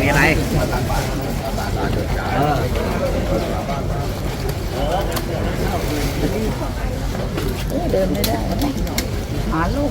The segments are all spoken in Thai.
มีอะไร เดินไม่ได้หาลูก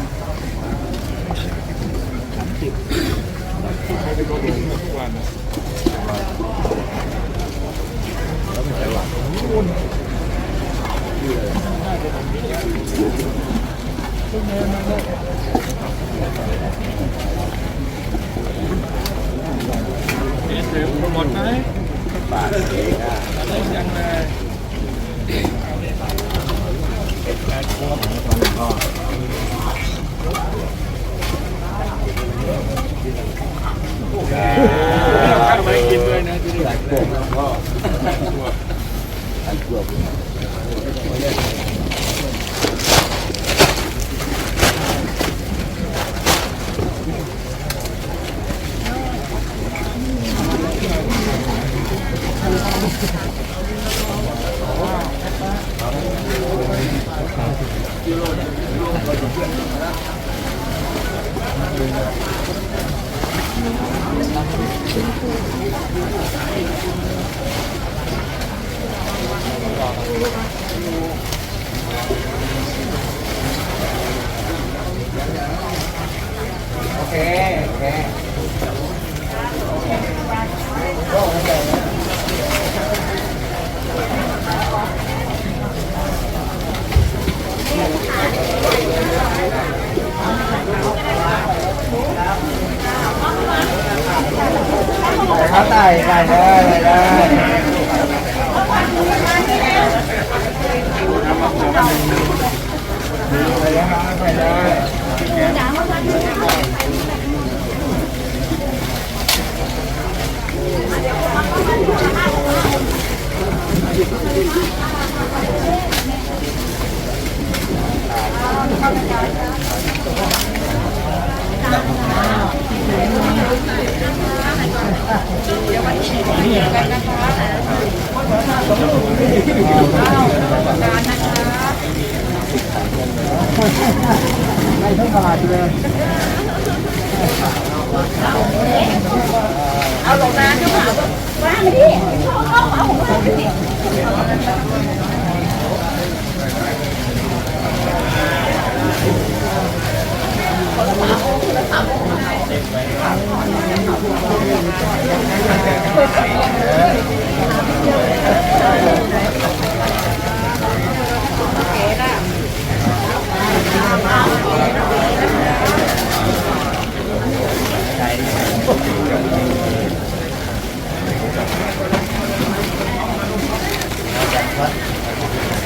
เขาไต่ไต่เลยเลยไปเลยครับไปเลย ให้ทั้งบาทเลย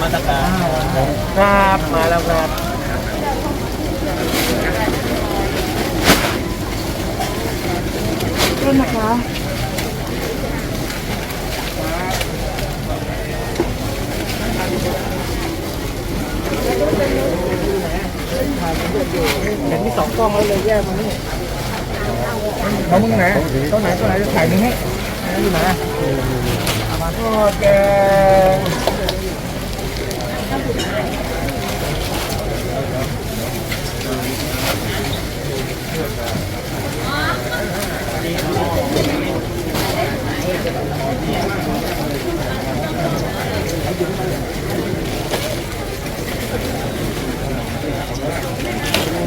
มาตกครับมาแล้วครับต้นนะคะเห็นมีสองกล้องแล้วเลยแยกมานี่ không cái này có này cái này xài nữa hết cái này mà có cái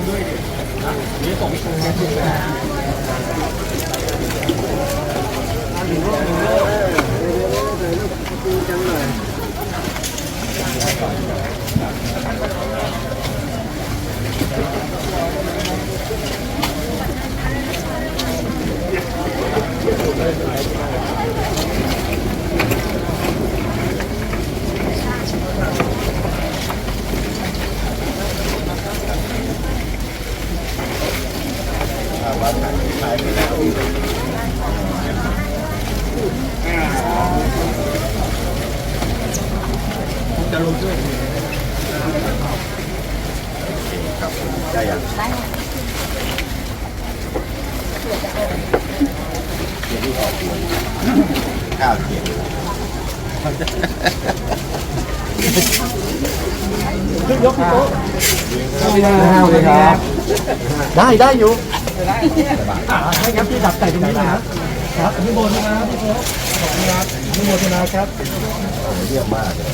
Thank you. นจะ ถ่ายมึงให้อยู่ไหนมาทอดแกงยกโต๊ะได้ครับ ได้ได้อยู่ให้ครับพี่ดับใส่ตรงนี้นะครับครับอนุโมทนาพี่โต๊ะขอบคุณครับอนุโมทนาครับเยี่ยมมากเลย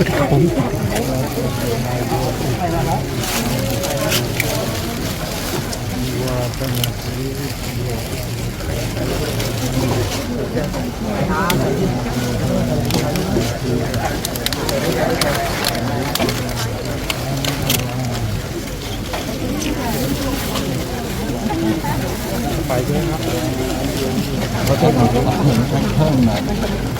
นแล้วเนี่ย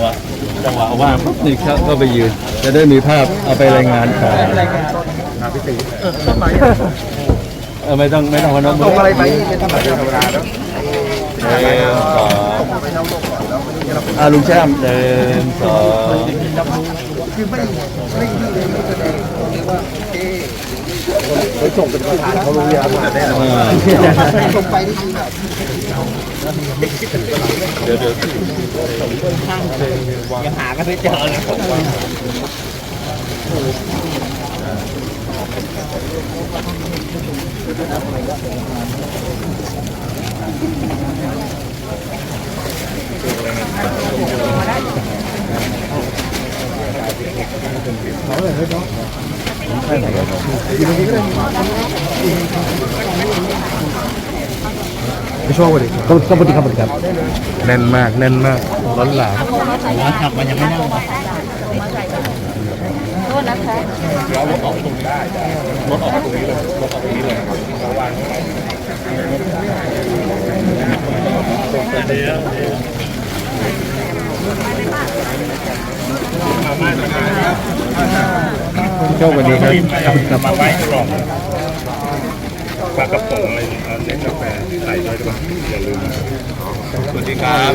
หวะจังหวะว่างปุ๊บนี่ครับก็ไปยืน จะได้มีภาพเอาไปรายงานข่าวพี่ตีเออไม่ต้องไม่ต้องพนมมืส่งอะไรไปเป็นธรรมดาธรรมดาแล้วเดินสองอ่าลุงแช่มเดินสองคือไม่ไม่ไม่ไม่แสดงเรียกว่าเอ๊ไปส่งเป็นประธานเขารู้ยังแต่ได้อ่าส่งไปนี่คือแบบ เดี๋ยวเดี๋ยวข้างเลยยังหาก็ไม่เจอเลยเราเลยเฮ้ยน้องไม่ ชอบเลยครับขอบคุณครับครับแน่นมากแน่นมากร้อนหลามขับมันยังไม่นั่งโทษนะคะเรารถออกตรงนี้ได้รถออกตรงนี้เลยรถออกตรงนี้เลยเราวางไว้เดี๋ยวมาม่าจะมาครับโชคดีครับขอบคุณครับมาไว้กล่อง ปลากระป๋องอะไรเอาเล็กกาแฟใส่ด้วยด้วยอย่าลืมสวัสดีครับ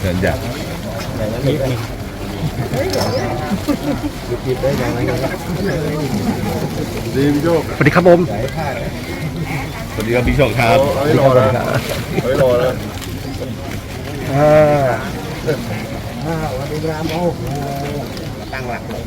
เดินอยากดีพี่โชคสวัสดีครับผม สวัสดีครับพี่โชคครับเฮ้ยรอแล้วเฮ้ยรอแล้วอ่าอ่าวันดีครับโอ้โหตั้งหลักเลย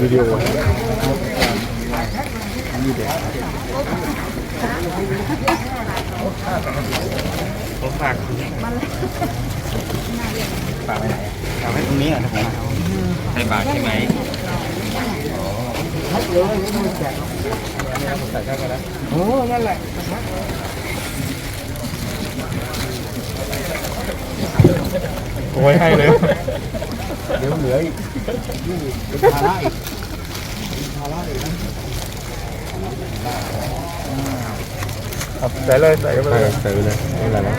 วิดีโอ ผมฝาก ฝากไว้ตรงนี้อ่ะครับผมใส่บาทใช่ไหม โอ้นั่นแหละ โอ้ยให้เลย เดี๋ยวเหลืออีกเป็นภาระอีกภาระอีกนะครับใส่เลยใส่ไปเลยใส่ไปเลยไม่เป็นไรน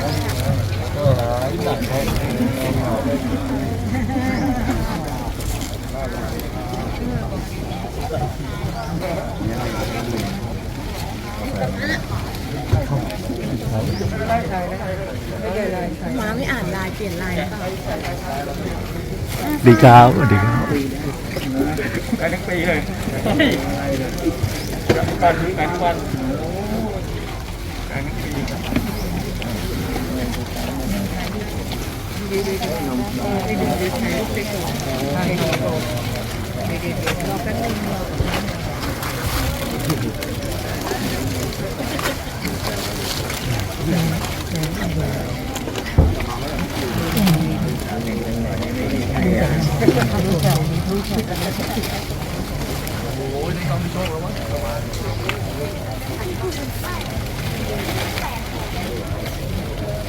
ะหมาไม่อ่านลน์เปลี่ยนไลน์เปล่าดีครับสวัสดีครับได้ทั้งปีเลยการนี้การทุกวันการทั้ง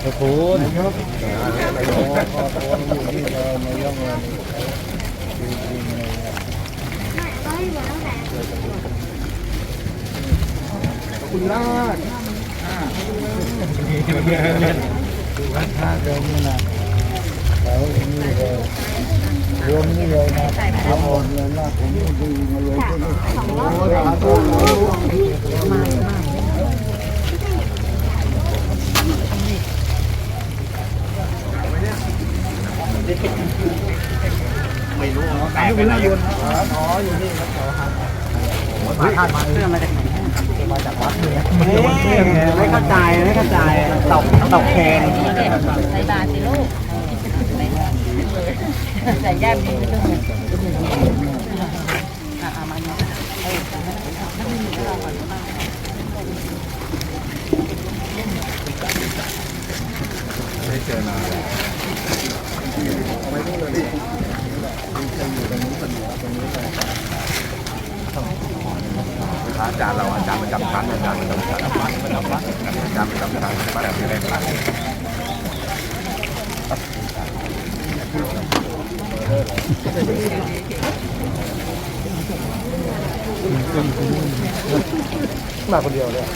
ขอบคุณครับขอบคุณลาด ค่าเดิมนี่นะแล้วนี่เลยรวมนี่เลยนะครับผมเงินลาดผมดีมาเลยก็ได้โอ้สาธุแตกไปไหนอ๋ออยู่นี่ครับขอครับมาทานมาเรื่อง มาจากไหนมาจากวัดเนี่ยไม่เข้าใจไม่เข้าใจตกตกแคนใส่บาตรสิลูกใส่ย่ามดีไม่ต้อง มาคนเดียวเลย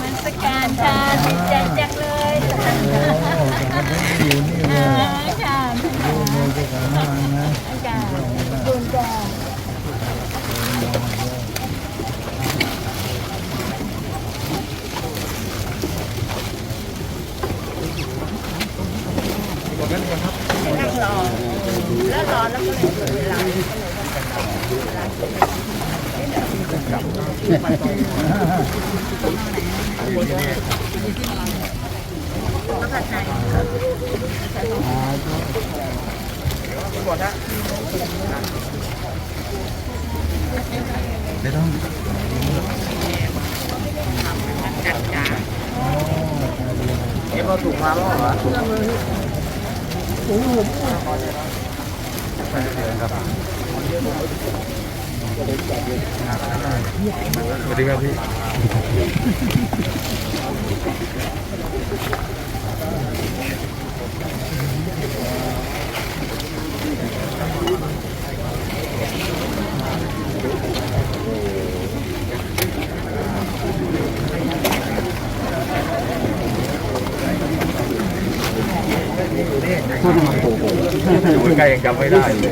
มันสการค่ะดีใจจังเลยเออค่ะค่ะบุญจ้านั่งรอแล้วรอแล้วก็เลยเกิดเวลา ผัดไทย นี่พอถูกมาแล้วเหรอ สวัสดีครับพี่ อยู่ใกล้ยังจำไม่ได้เลย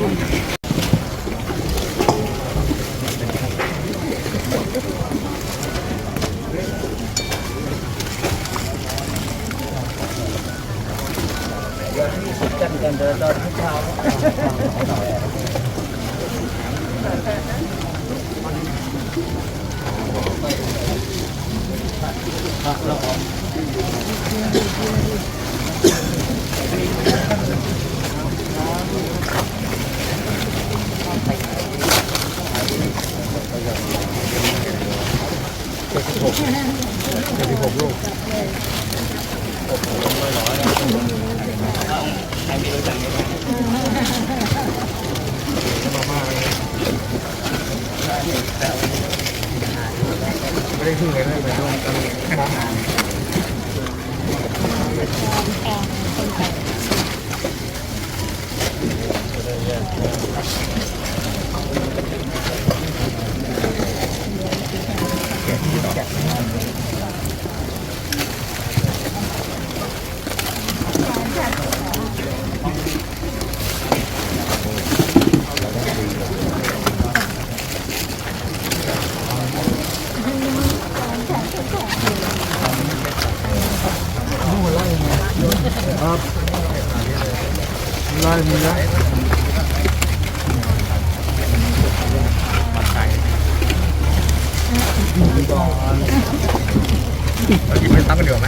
ลองให้ครับ ไม่ได้ขึ้นเลยนะไปร่วมกันได้มีนะกินไม่ตั้งกันเดียวไหม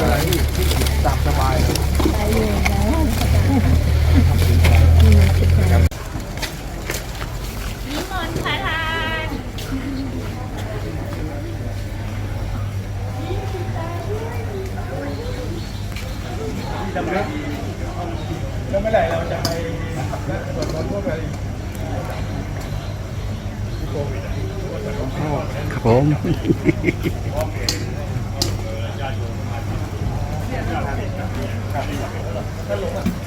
ไม่เป็นไรตามสบายนิมนต์พระทานแล้วเมื่อไหร่เราจะไปสวดมนต์พวกอะไรครับผม 看谁来了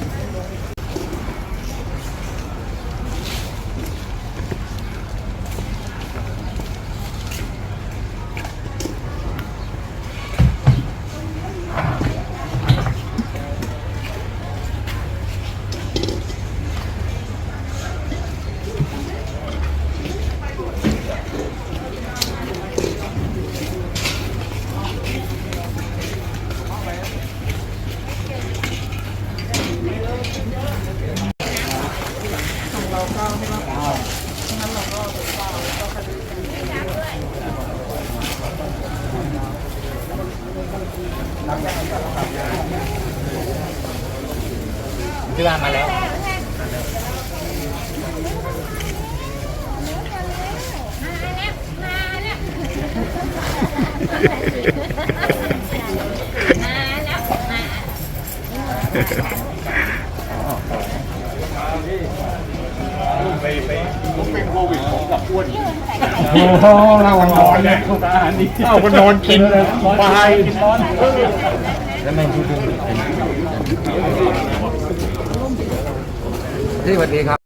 โอ้โหเราวันนอนเนี่ยเอาวันนอนกินไปแล้วมันพูดที่สวัสดีครับ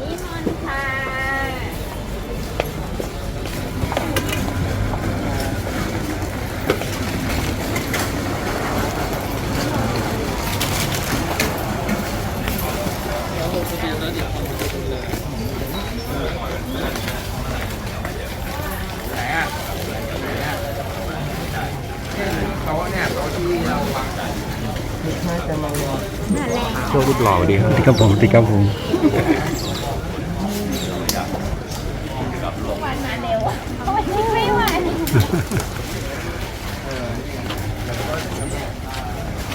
นิมนต์ค่ะ โชครูป หล่อดีครับติดกับผมติดกับผม